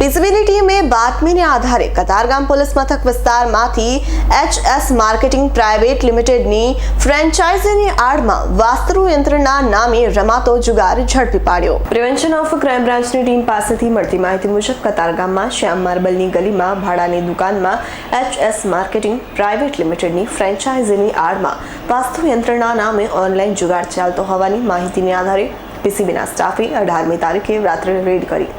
પીસીબીની ટીમે બાતમીને આધારે કતારગામ પોલીસ મથક વિસ્તારમાંથી એચએસ માર્કેટિંગ પ્રાઇવેટ લિમિટેડની ફ્રેન્ચાઇઝીની આડમાં વાસ્તુ યંત્રના નામે રમાતો જુગાર ઝડપી પાડ્યો. પ્રિવેન્શન ઓફ ક્રાઇમ બ્રાન્ચની ટીમ પાસેથી મળતી માહિતી મુજબ કતારગામમાં શ્યામ માર્બલની ગલીમાં ભાડાની દુકાનમાં એચએસ માર્કેટિંગ પ્રાઇવેટ લિમિટેડની ફ્રેન્ચાઇઝીની આડમાં વાસ્તુ યંત્રના નામે ઓનલાઈન જુગાર ચાલતો હોવાની માહિતીને આધારે પીસીબીના સ્ટાફે અઢારમી તારીખે રાત્રે રેડ કરી.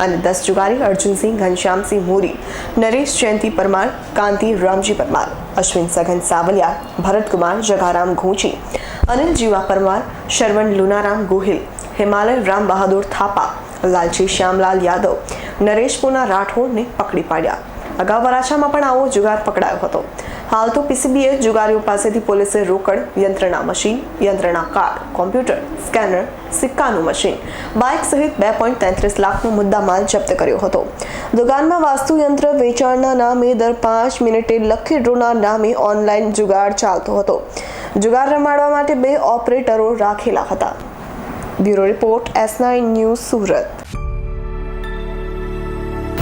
અને દસ જુગારી અર્જુનસિંહ, ઘનશ્યામસિંહ મોરી, નરેશ જયંતિ પરમાર, કાંતિ રામજી પરમાર, અશ્વિન સઘન સાવલિયા, ભરતકુમાર, જગારામ ઘોંચી, અનિલ જીવા પરમાર, શરવણ લુનારામ ગોહિલ, હિમાલય રામ બહાદુર થાપા, લાલજી શ્યામલાલ યાદવ, નરેશ પુના રાઠોડને પકડી પાડ્યા. અગાઉ વરાછામાં પણ આવો જુગાર પકડાયો હતો. હાલ તો પીસીબીએ જુગારીઓ પાસેથી પોલીસે રોકડ, યંત્રણા મશીન, યંત્રણા કાર્ડ કોમ્પ્યુટર, સ્કેનર, સિક્કાનું મશીન, બાઇક સહિત બે પોઈન્ટ તેત્રીસ લાખનો મુદ્દામાલ જપ્ત કર્યો હતો. દુકાનમાં વાસ્તુ યંત્ર વેચાણના નામે દર પાંચ મિનિટે લખી ડ્રોના નામે ઓનલાઈન જુગાર ચાલતો હતો. જુગાર રમાડવા માટે બે ઓપરેટરો રાખેલા હતા. Bureau report S nine news Surat.